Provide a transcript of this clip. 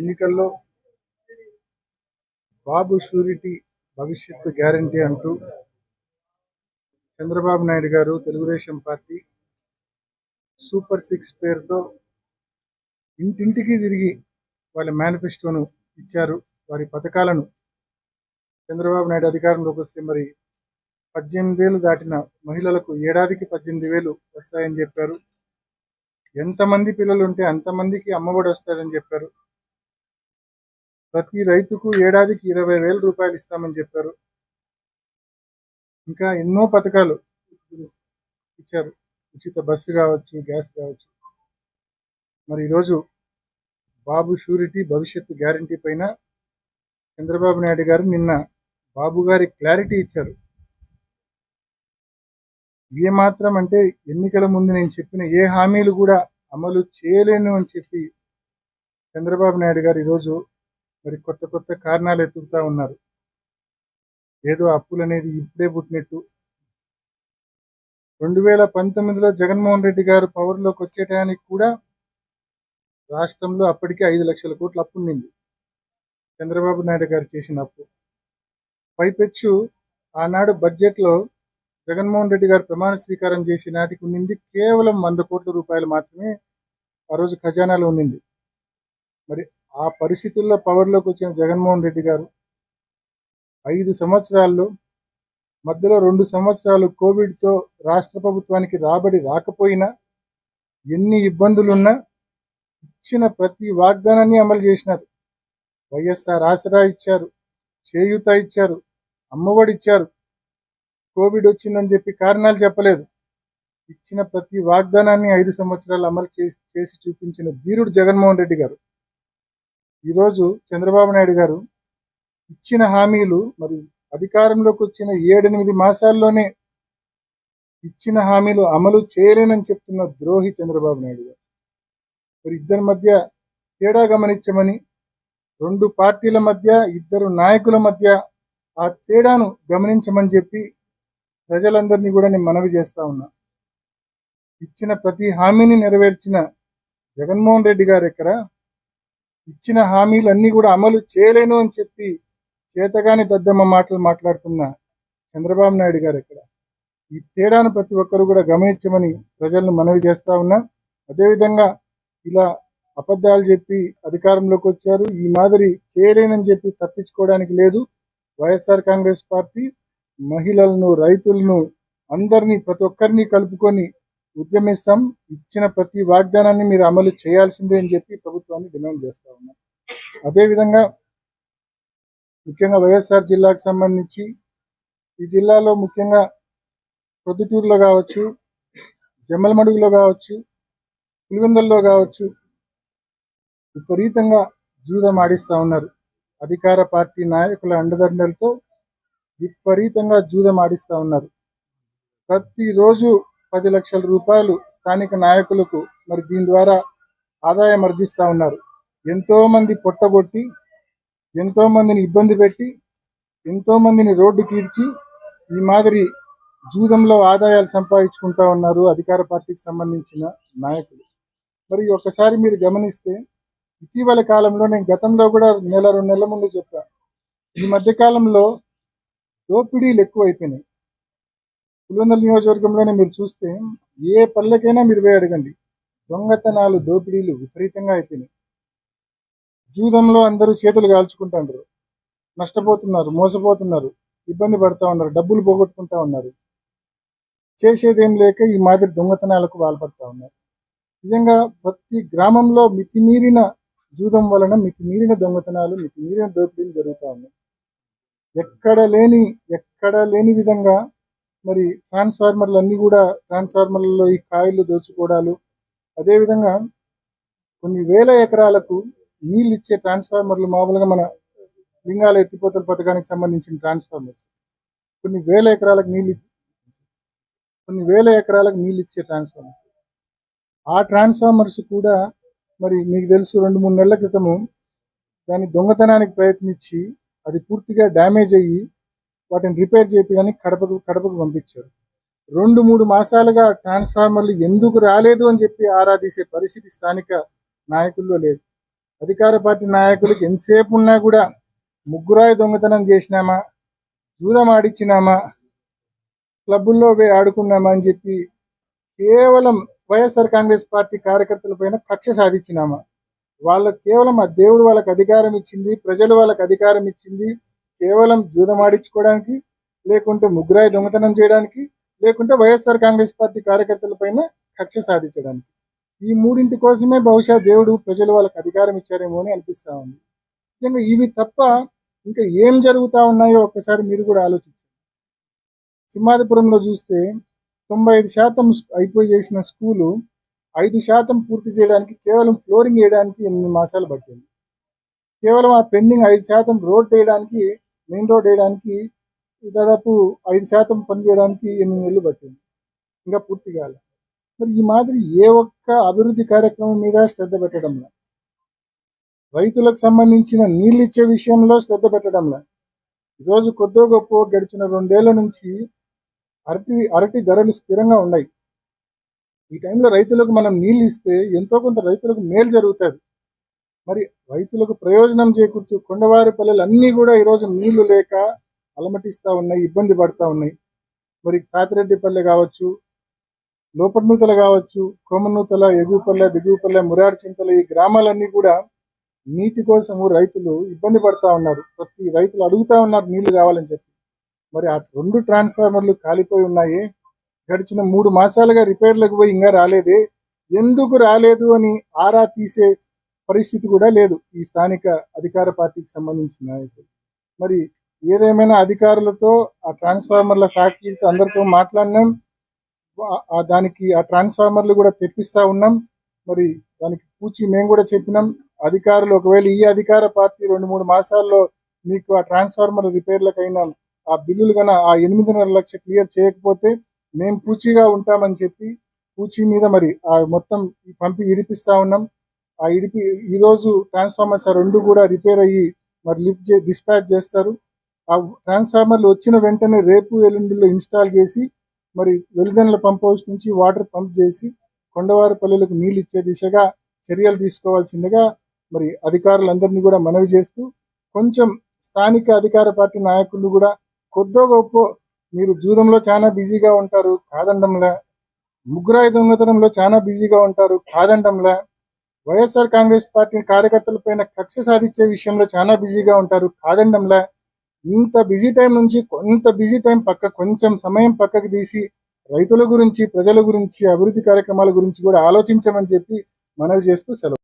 ఎన్నికల్లో బాబు షూరిటీ భవిష్యత్తు గ్యారంటీ అంటూ చంద్రబాబు నాయుడు గారు తెలుగుదేశం పార్టీ సూపర్ సిక్స్ పేరుతో ఇంటింటికి తిరిగి వాళ్ళ మేనిఫెస్టోను ఇచ్చారు. వారి పథకాలను చంద్రబాబు నాయుడు అధికారంలోకి వస్తే మరి పద్దెనిమిది వేలు దాటిన మహిళలకు ఏడాదికి పద్దెనిమిది వేలు వస్తాయని చెప్పారు. ఎంతమంది పిల్లలు ఉంటే అంతమందికి అమ్మఒడి వస్తుందని చెప్పారు. ప్రతి రైతుకు ఏడాదికి ఇరవై వేల రూపాయలు ఇస్తామని చెప్పారు. ఇంకా ఎన్నో పథకాలు ఇచ్చారు. ఉచిత బస్సు కావచ్చు గ్యాస్ కావచ్చు. మరి ఈరోజు బాబు షూరిటీ భవిష్యత్తు గ్యారంటీ పైన చంద్రబాబు నాయుడు గారు నిన్న బాబు గారి క్లారిటీ ఇచ్చారు. ఏ మాత్రం అంటే ఎన్నికల ముందు నేను చెప్పిన ఏ హామీలు కూడా అమలు చేయలేను అని చెప్పి చంద్రబాబు నాయుడు గారు ఈరోజు మరి కొత్త కొత్త కారణాలు ఎత్తుకుతా ఉన్నారు. ఏదో అప్పులు అనేది ఇప్పుడే పుట్టినట్టు. రెండు వేల పంతొమ్మిదిలో జగన్మోహన్ రెడ్డి గారు పవర్లోకి వచ్చే టయానికి కూడా రాష్ట్రంలో అప్పటికే ఐదు లక్షల కోట్ల అప్పు ఉండింది. చంద్రబాబు నాయుడు గారు చేసిన అప్పు. పైపెచ్చు ఆనాడు బడ్జెట్లో జగన్మోహన్ రెడ్డి గారు ప్రమాణ స్వీకారం చేసి నాటికి ఉండింది కేవలం వంద కోట్ల రూపాయలు మాత్రమే ఆ రోజు ఖజానాలో ఉండింది. మరి ఆ పరిస్థితుల్లో పవర్లోకి వచ్చిన జగన్మోహన్ రెడ్డి గారు ఐదు సంవత్సరాల్లో మధ్యలో రెండు సంవత్సరాలు కోవిడ్తో రాష్ట్ర ప్రభుత్వానికి రాబడి రాకపోయినా ఎన్ని ఇబ్బందులున్నా ఇచ్చిన ప్రతి వాగ్దానాన్ని అమలు చేసినారు. వైఎస్ఆర్ ఆసరా ఇచ్చారు చేయూత ఇచ్చారు అమ్మఒడి ఇచ్చారు. కోవిడ్ వచ్చిందని చెప్పి కారణాలు చెప్పలేదు. ఇచ్చిన ప్రతి వాగ్దానాన్ని ఐదు సంవత్సరాలు అమలు చేసి చేసి చూపించిన ధీరుడు జగన్మోహన్ రెడ్డి గారు. ఈరోజు చంద్రబాబు నాయుడు గారు ఇచ్చిన హామీలు మరి అధికారంలోకి వచ్చిన ఏడెనిమిది మాసాల్లోనే ఇచ్చిన హామీలు అమలు చేయలేనని చెప్తున్న ద్రోహి చంద్రబాబు నాయుడు గారు. మరి ఇద్దరి మధ్య తేడా గమనించమని రెండు పార్టీల మధ్య ఇద్దరు నాయకుల మధ్య ఆ తేడాను గమనించమని చెప్పి ప్రజలందరినీ కూడా నేను మనవి చేస్తా ఉన్నా. ఇచ్చిన ప్రతి హామీని నెరవేర్చిన జగన్మోహన్ రెడ్డి గారు ఎక్కడ? ఇచ్చిన హామీలన్నీ కూడా అమలు చేయలేను అని చెప్పి చేతగాని దద్దమ్మ మాటలు మాట్లాడుతున్న చంద్రబాబు నాయుడు గారు ఇక్కడ. ఈ తేడాను ప్రతి ఒక్కరు కూడా గమనించమని ప్రజలను మనవి చేస్తా ఉన్నా. అదేవిధంగా ఇలా అబద్ధాలు చెప్పి అధికారంలోకి వచ్చారు. ఈ మాదిరి చేయలేనని చెప్పి తప్పించుకోవడానికి లేదు. వైఎస్ఆర్ కాంగ్రెస్ పార్టీ మహిళలను రైతులను అందరినీ ప్రతి ఒక్కరిని కలుపుకొని ఉద్యమిస్తాం ఇచ్చిన ప్రతి వాగ్దానాన్ని మీరు అమలు చేయాల్సిందే అని చెప్పి ప్రభుత్వాన్ని డిమాండ్ చేస్తా ఉన్నాం. అదేవిధంగా ముఖ్యంగా వైఎస్ఆర్ జిల్లాకు సంబంధించి ఈ జిల్లాలో ముఖ్యంగా ప్రొద్దుటూరులో కావచ్చు జమ్మలమడుగులో కావచ్చు పులివెందుల్లో కావచ్చు విపరీతంగా జూదం ఆడిస్తూ ఉన్నారు. అధికార పార్టీ నాయకుల అండదండలతో విపరీతంగా జూదం ఆడిస్తూ ఉన్నారు. ప్రతిరోజు పది లక్షల రూపాయలు స్థానిక నాయకులకు మరి దీని ద్వారా ఆదాయం ఆర్జిస్తూ ఉన్నారు. ఎంతో మంది పొట్టగొట్టి ఎంతో మందిని ఇబ్బంది పెట్టి ఎంతో మందిని రోడ్డు కీడ్చి ఈ మాదిరి జూదంలో ఆదాయాలు సంపాదించుకుంటా ఉన్నారు అధికార పార్టీకి సంబంధించిన నాయకులు. మరి ఒకసారి మీరు గమనిస్తే ఇటీవల కాలంలో నేను గతంలో కూడా నెల రెండు నెలల ముందు చెప్పాను ఈ మధ్య కాలంలో దోపిడీలు ఎక్కువైపోయినాయి. పులివెందుల నియోజకవర్గంలోనే మీరు చూస్తే ఏ పల్లెకైనా మీరు పోయి అడగండి. దొంగతనాలు దోపిడీలు విపరీతంగా అయిపోయినాయి. జూదంలో అందరూ చేతులు కాల్చుకుంటాండ్రు నష్టపోతున్నారు మోసపోతున్నారు ఇబ్బంది పడతా ఉన్నారు డబ్బులు పోగొట్టుకుంటా ఉన్నారు. చేసేదేం లేక ఈ మాదిరి దొంగతనాలకు పాల్పడతా ఉన్నారు. నిజంగా ప్రతి గ్రామంలో మితిమీరిన జూదం వలన మితిమీరిన దొంగతనాలు మితిమీరిన దోపిడీలు జరుగుతూ ఉన్నాయి. ఎక్కడ లేని ఎక్కడ లేని విధంగా మరి ట్రాన్స్ఫార్మర్లు అన్నీ కూడా ట్రాన్స్ఫార్మర్లలో ఈ కాయలు దోచుకోవడాలు. అదేవిధంగా కొన్ని వేల ఎకరాలకు నీళ్ళు ఇచ్చే ట్రాన్స్ఫార్మర్లు మామూలుగా మన లింగాల ఎత్తిపోతల పథకానికి సంబంధించిన ట్రాన్స్ఫార్మర్స్. కొన్ని వేల ఎకరాలకు నీళ్ళు కొన్ని వేల ఎకరాలకు నీళ్ళు ఇచ్చే ట్రాన్స్ఫార్మర్స్. ఆ ట్రాన్స్ఫార్మర్స్ కూడా మరి మీకు తెలుసు రెండు మూడు నెలల క్రితము దాని దొంగతనానికి ప్రయత్నించి అది పూర్తిగా డ్యామేజ్ అయ్యి వాటిని రిపేర్ చేయడానికి కడపకు కడపకు పంపించారు. రెండు మూడు మాసాలుగా ట్రాన్స్ఫార్మర్లు ఎందుకు రాలేదు అని చెప్పి ఆరాధీసే పరిస్థితి స్థానిక నాయకుల్లో లేదు. అధికార పార్టీ నాయకులకు ఎంతసేపు ఉన్నా కూడా ముగ్గురాయి దొంగతనం చేసినామా జూదం ఆడిచ్చినామా క్లబ్బుల్లో పోయి ఆడుకున్నామా అని చెప్పి కేవలం వైఎస్ఆర్ కాంగ్రెస్ పార్టీ కార్యకర్తల పైన కక్ష సాధించినామా? వాళ్ళకు కేవలం ఆ దేవుడు వాళ్ళకి అధికారం ఇచ్చింది ప్రజలు వాళ్ళకి అధికారం ఇచ్చింది కేవలం జూదం ఆడించుకోవడానికి లేకుంటే ముగ్గురాయి దొంగతనం చేయడానికి లేకుంటే వైఎస్ఆర్ కాంగ్రెస్ పార్టీ కార్యకర్తల పైన కక్ష సాధించడానికి. ఈ మూడింటి కోసమే బహుశా దేవుడు ప్రజలు వాళ్ళకి అధికారం ఇచ్చారేమో అని అనిపిస్తా ఉంది. నిజంగా ఇవి తప్ప ఇంకా ఏం జరుగుతా ఉన్నాయో ఒక్కసారి మీరు కూడా ఆలోచించండి. సింహాదిపురంలో చూస్తే తొంభై ఐదు శాతం అయిపోయి చేసిన స్కూలు ఐదు శాతం పూర్తి చేయడానికి కేవలం ఫ్లోరింగ్ వేయడానికి ఎనిమిది మాసాలు పట్టింది. కేవలం ఆ పెండింగ్ ఐదు శాతం రోడ్ వేయడానికి మెయిన్ రోడ్ వేయడానికి దాదాపు ఐదు శాతం పని చేయడానికి ఎనిమిది నెలలు పట్టింది. ఇంకా పూర్తి కాలే. మరి ఈ మాదిరి ఏ ఒక్క అభివృద్ధి కార్యక్రమం మీద శ్రద్ధ పెట్టడంలా? రైతులకు సంబంధించిన నీళ్ళు ఇచ్చే విషయంలో శ్రద్ధ పెట్టడం ఈరోజు కొద్దో గొప్ప గడిచిన రెండేళ్ళ నుంచి అరటి అరటి ధరలు స్థిరంగా ఉన్నాయి. ఈ టైంలో రైతులకు మనం నీళ్ళు ఇస్తే ఎంతో కొంత రైతులకు మేలు జరుగుతుంది. మరి రైతులకు ప్రయోజనం చేకూర్చు కొండవారి పల్లెలు అన్నీ కూడా ఈరోజు నీళ్ళు లేక అలమటిస్తూ ఉన్నాయి ఇబ్బంది పడతా ఉన్నాయి. మరి కాతిరెడ్డిపల్లె కావచ్చు లోపట్నూతల కావచ్చు కోమనూతల ఎగుపల్లె దిగుపల్లె మురారి చింతల ఈ గ్రామాలన్నీ కూడా నీటి కోసము రైతులు ఇబ్బంది పడతా ఉన్నారు. ప్రతి రైతులు అడుగుతా ఉన్నారు నీళ్ళు కావాలని చెప్పి. మరి ఆ రెండు ట్రాన్స్ఫార్మర్లు కాలిపోయి ఉన్నాయి. గడిచిన మూడు మాసాలుగా రిపేర్లకు పోయి ఇంకా రాలేదే. ఎందుకు రాలేదు అని ఆరా తీసే పరిస్థితి కూడా లేదు. ఈ స్థానిక అధికార పార్టీకి సంబంధించిన నాయకులు. మరి ఏదేమైనా అధికారులతో ఆ ట్రాన్స్ఫార్మర్ల ఫ్యాక్టరీతో అందరితో మాట్లాడినాం. ఆ- దానికి ఆ ట్రాన్స్ఫార్మర్లు కూడా తెప్పిస్తా ఉన్నాం. మరి దానికి పూచి మేము కూడా చెప్పినాం. అధికారులు ఒకవేళ ఈ అధికార పార్టీ రెండు మూడు మాసాల్లో మీకు ఆ ట్రాన్స్ఫార్మర్ రిపేర్లకైనా ఆ బిల్లులు కన్నా ఆ ఎనిమిదిన్నర లక్ష క్లియర్ చేయకపోతే మేము పూచీగా ఉంటామని చెప్పి పూచీ మీద మరి ఆ మొత్తం పంపి ఇరిపిస్తా ఉన్నాం. ఇడిపి ఈ రోజు ట్రాన్స్ఫార్మర్స్ ఆ రెండు కూడా రిపేర్ అయ్యి మరి లిఫ్ట్ చే డిస్పాచ్ చేస్తారు. ఆ ట్రాన్స్ఫార్మర్లు వచ్చిన వెంటనే రేపు ఎల్లుండిలో ఇన్స్టాల్ చేసి మరి వెలిగండ్ల పంప్ హౌస్ నుంచి వాటర్ పంప్ చేసి కొండవారి పల్లెలకు నీళ్ళు ఇచ్చే దిశగా చర్యలు తీసుకోవాల్సిందిగా మరి అధికారులందరినీ కూడా మనవి చేస్తూ కొంచెం స్థానిక అధికార పార్టీ నాయకులు కూడా కొద్దో గొప్ప మీరు జూదంలో చాలా బిజీగా ఉంటారు కాదండంలా. ముగ్గురాయి దొంగతనంలో చాలా బిజీగా ఉంటారు కాదండంలా. వైఎస్ఆర్ కాంగ్రెస్ పార్టీ కార్యకర్తల పైన కక్ష సాధించే విషయంలో చాలా బిజీగా ఉంటారు. కాదండంలా ఇంత బిజీ టైం నుంచి కొంత బిజీ టైం పక్క కొంచెం సమయం పక్కకు తీసి రైతుల గురించి ప్రజల గురించి అభివృద్ధి కార్యక్రమాల గురించి కూడా ఆలోచించమని చెప్పి మనవి చేస్తూ సెలవు.